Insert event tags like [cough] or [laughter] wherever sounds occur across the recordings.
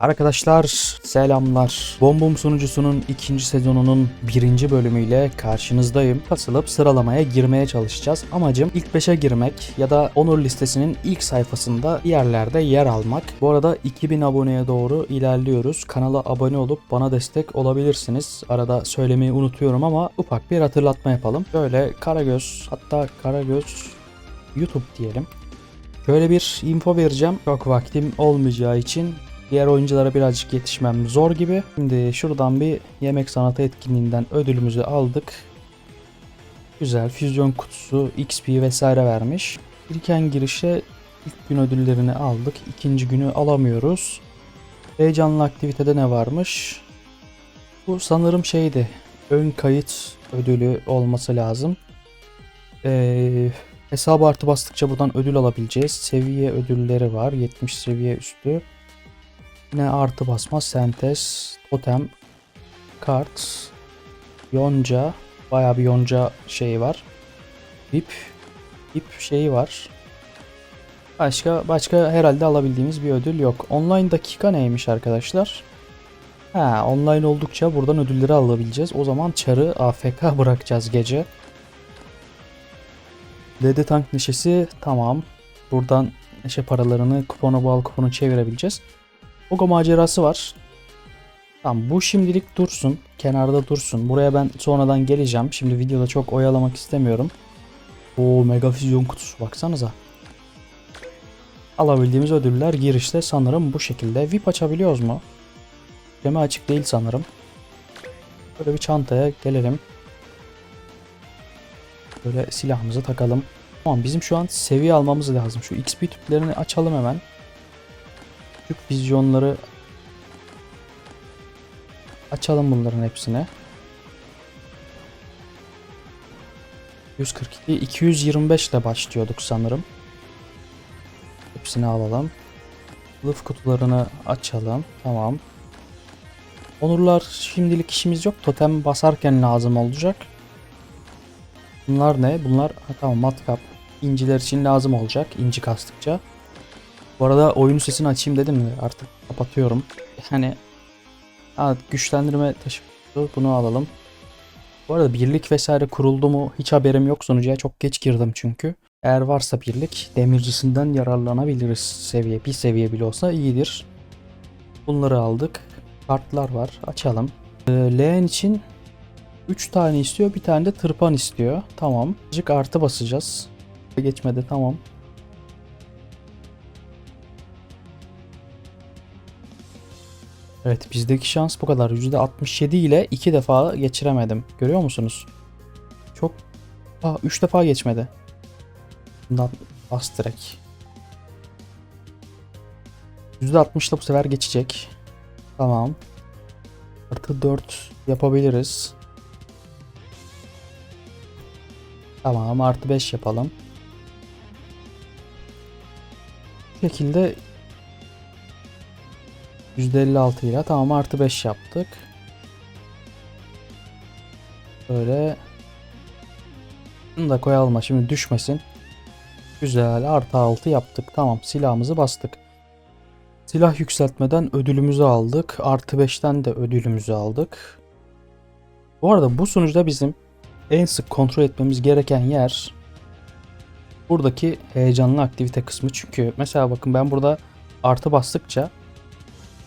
Arkadaşlar selamlar. Bombom sunucusunun ikinci sezonunun birinci bölümüyle karşınızdayım. Kasılıp sıralamaya girmeye çalışacağız. Amacım ilk 5'e girmek ya da onur listesinin ilk sayfasında bir yerlerde yer almak. Bu arada 2000 aboneye doğru ilerliyoruz. Kanala abone olup bana destek olabilirsiniz. Arada söylemeyi unutuyorum ama ufak bir hatırlatma yapalım. Böyle Karagöz hatta Karagöz YouTube diyelim. Şöyle bir info vereceğim. Çok vaktim olmayacağı için Diğer oyunculara birazcık yetişmem zor gibi. Şimdi şuradan bir yemek sanatı etkinliğinden ödülümüzü aldık. Güzel füzyon kutusu, XP vesaire vermiş. İlken girişe ilk gün ödüllerini aldık. İkinci günü alamıyoruz. Heyecanlı aktivitede ne varmış? Bu sanırım şeydi. Ön kayıt ödülü olması lazım. Ee, hesabı artı bastıkça buradan ödül alabileceğiz. Seviye ödülleri var. 70 seviye üstü. Yine artı basma, sentez, totem, kart, yonca, bayağı bir yonca şeyi var. VIP, VIP şeyi var. Başka başka herhalde alabildiğimiz bir ödül yok. Online dakika neymiş arkadaşlar? Ha, online oldukça buradan ödülleri alabileceğiz. O zaman çarı AFK [laughs] bırakacağız gece. Dede tank neşesi tamam. Buradan neşe paralarını kupona bağlı kuponu çevirebileceğiz. Ogo macerası var. Tamam bu şimdilik dursun. Kenarda dursun. Buraya ben sonradan geleceğim. Şimdi videoda çok oyalamak istemiyorum. O mega füzyon kutusu baksanıza. Alabildiğimiz ödüller girişte sanırım bu şekilde. VIP açabiliyoruz mu? Deme açık değil sanırım. Böyle bir çantaya gelelim. Böyle silahımızı takalım. Tamam bizim şu an seviye almamız lazım. Şu XP tüplerini açalım hemen. Küçük vizyonları açalım bunların hepsine. 142 225 ile başlıyorduk sanırım. Hepsini alalım. Kılıf kutularını açalım. Tamam. Onurlar şimdilik işimiz yok. Totem basarken lazım olacak. Bunlar ne? Bunlar ha, tamam matkap. İnciler için lazım olacak. İnci kastıkça. Bu arada oyun sesini açayım dedim mi? Artık kapatıyorum. Yani evet, güçlendirme taşı bunu alalım. Bu arada birlik vesaire kuruldu mu hiç haberim yok sonucuya çok geç girdim çünkü. Eğer varsa birlik demircisinden yararlanabiliriz seviye. Bir seviye bile olsa iyidir. Bunları aldık. Kartlar var. Açalım. Ee, leğen için 3 tane istiyor. Bir tane de tırpan istiyor. Tamam. Azıcık artı basacağız. Geçmedi tamam. Evet bizdeki şans bu kadar. %67 ile 2 defa geçiremedim. Görüyor musunuz? Çok... Aa 3 defa geçmedi. Bundan bas direkt. %60 ile bu sefer geçecek. Tamam. Artı 4 yapabiliriz. Tamam artı 5 yapalım. Bu şekilde %56 ile tamam artı 5 yaptık. Böyle bunu da koyalım şimdi düşmesin. Güzel artı 6 yaptık. Tamam silahımızı bastık. Silah yükseltmeden ödülümüzü aldık. Artı 5'ten de ödülümüzü aldık. Bu arada bu sunucuda bizim en sık kontrol etmemiz gereken yer buradaki heyecanlı aktivite kısmı. Çünkü mesela bakın ben burada artı bastıkça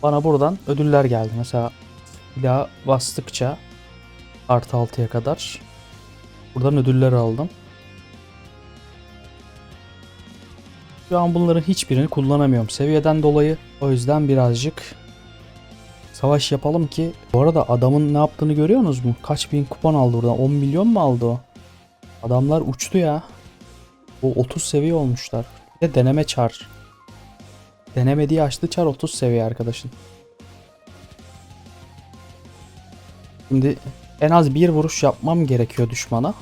bana buradan ödüller geldi. Mesela silah bastıkça artı 6'ya kadar buradan ödüller aldım. Şu an bunların hiçbirini kullanamıyorum seviyeden dolayı. O yüzden birazcık savaş yapalım ki. Bu arada adamın ne yaptığını görüyorsunuz mu? Kaç bin kupon aldı buradan? 10 milyon mu aldı o? Adamlar uçtu ya. O 30 seviye olmuşlar. Bir de deneme çar. Denemediği açtı çar 30 seviye arkadaşın. Şimdi en az bir vuruş yapmam gerekiyor düşmana.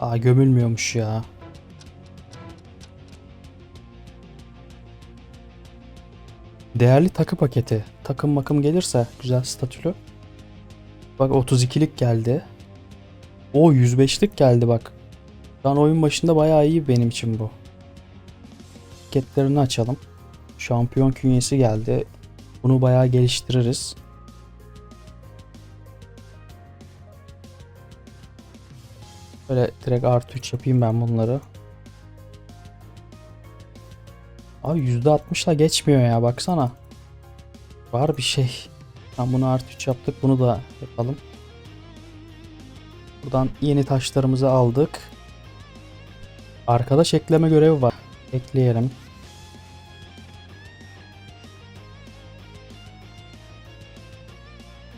Aa gömülmüyormuş ya. Değerli takı paketi. Takım makım gelirse güzel statülü. Bak 32'lik geldi. O 105'lik geldi bak. An oyun başında bayağı iyi benim için bu. etiketlerini açalım. Şampiyon künyesi geldi. Bunu bayağı geliştiririz. Böyle direkt artı 3 yapayım ben bunları. Abi %60'la geçmiyor ya baksana. Var bir şey. Tam bunu artı 3 yaptık. Bunu da yapalım. Buradan yeni taşlarımızı aldık. Arkadaş ekleme görevi var. Ekleyelim.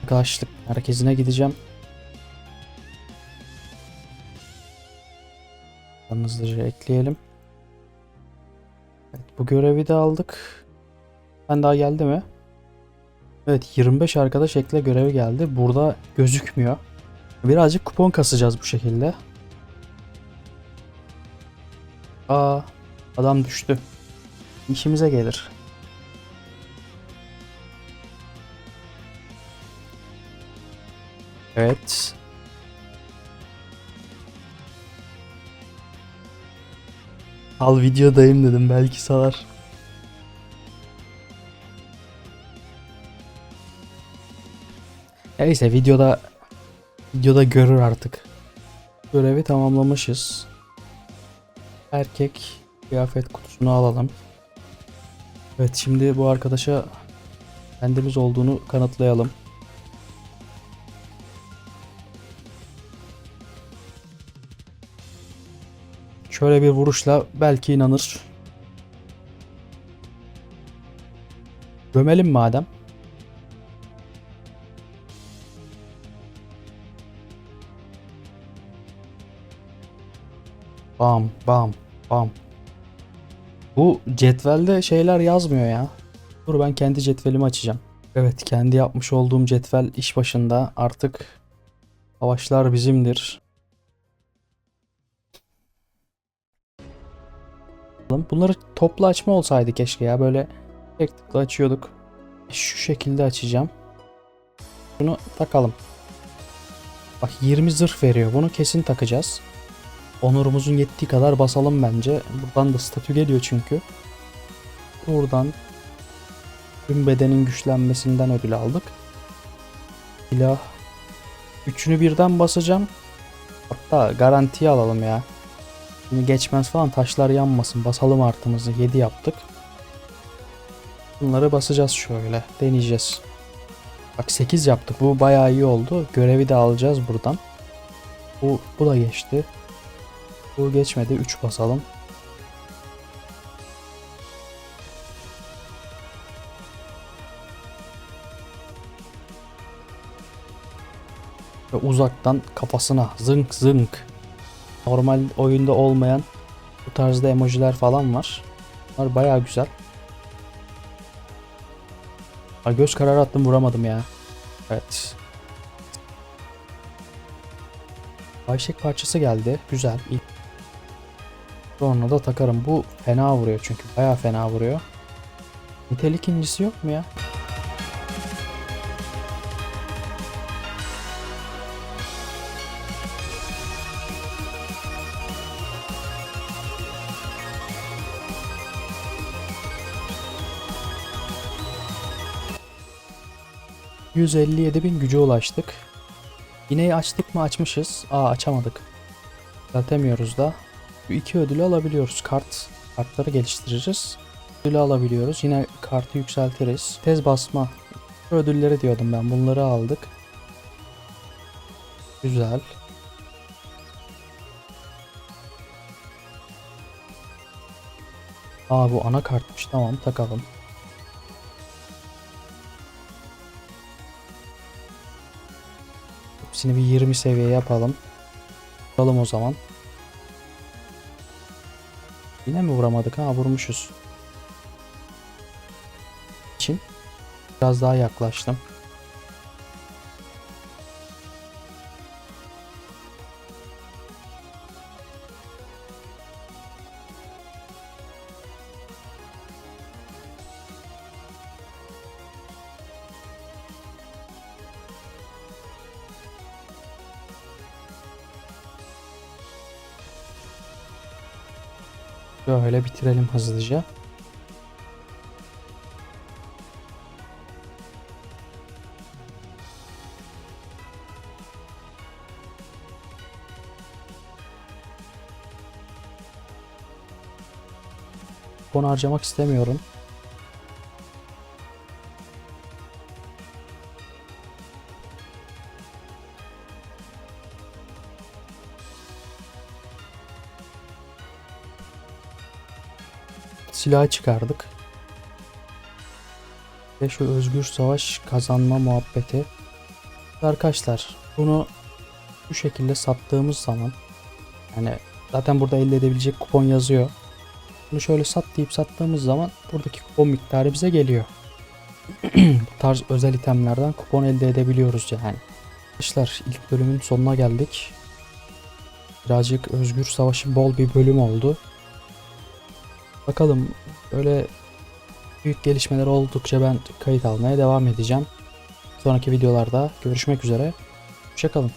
Arkadaşlık merkezine gideceğim. Hızlıca ekleyelim. Evet, bu görevi de aldık. Ben daha geldi mi? Evet 25 arkadaş ekle görevi geldi. Burada gözükmüyor. Birazcık kupon kasacağız bu şekilde. Aa adam düştü. İşimize gelir. Evet. Al videodayım dedim belki salar. Neyse videoda videoda görür artık. Görevi tamamlamışız. Erkek kıyafet kutusunu alalım. Evet şimdi bu arkadaşa kendimiz olduğunu kanıtlayalım. Şöyle bir vuruşla belki inanır. Gömelim madem. Bam bam bam. Bu cetvelde şeyler yazmıyor ya. Dur ben kendi cetvelimi açacağım. Evet kendi yapmış olduğum cetvel iş başında artık savaşlar bizimdir. Bunları toplu açma olsaydı keşke ya böyle tek tıkla açıyorduk. Şu şekilde açacağım. Bunu takalım. Bak 20 zırh veriyor. Bunu kesin takacağız. Onurumuzun yettiği kadar basalım bence. Buradan da statü geliyor çünkü. Buradan tüm bedenin güçlenmesinden ödül aldık. Silah. Üçünü birden basacağım. Hatta garantiye alalım ya. Şimdi geçmez falan taşlar yanmasın. Basalım artımızı. 7 yaptık. Bunları basacağız şöyle. Deneyeceğiz. Bak 8 yaptık. Bu bayağı iyi oldu. Görevi de alacağız buradan. Bu, bu da geçti. Bu geçmedi. 3 basalım. Ve uzaktan kafasına zınk zınk. Normal oyunda olmayan bu tarzda emojiler falan var. Bunlar bayağı güzel. Ha, göz kararı attım vuramadım ya. Evet. Ayşek parçası geldi. Güzel. iyi. Sonra da takarım. Bu fena vuruyor çünkü. Bayağı fena vuruyor. Nitelik incisi yok mu ya? ...157 bin güce ulaştık. Yine açtık mı açmışız. Aa açamadık. Düzeltemiyoruz da. Bu iki ödülü alabiliyoruz. Kart kartları geliştireceğiz. Ödülü alabiliyoruz. Yine kartı yükseltiriz. Tez basma. Ödülleri diyordum ben. Bunları aldık. Güzel. Aa bu ana kartmış. Tamam takalım. Hepsini bir 20 seviye yapalım. Yapalım o zaman. Yine mi vuramadık? Ha vurmuşuz. için biraz daha yaklaştım. Şöyle bitirelim hızlıca. Bunu harcamak istemiyorum. Silahı çıkardık. Ve şu özgür savaş kazanma muhabbeti. Arkadaşlar bunu bu şekilde sattığımız zaman yani zaten burada elde edebilecek kupon yazıyor. Bunu şöyle sat deyip sattığımız zaman buradaki kupon miktarı bize geliyor. [clears throat] bu tarz özel itemlerden kupon elde edebiliyoruz yani. Arkadaşlar ilk bölümün sonuna geldik. Birazcık özgür savaşı bol bir bölüm oldu. Bakalım böyle büyük gelişmeler oldukça ben kayıt almaya devam edeceğim. Sonraki videolarda görüşmek üzere. Hoşçakalın.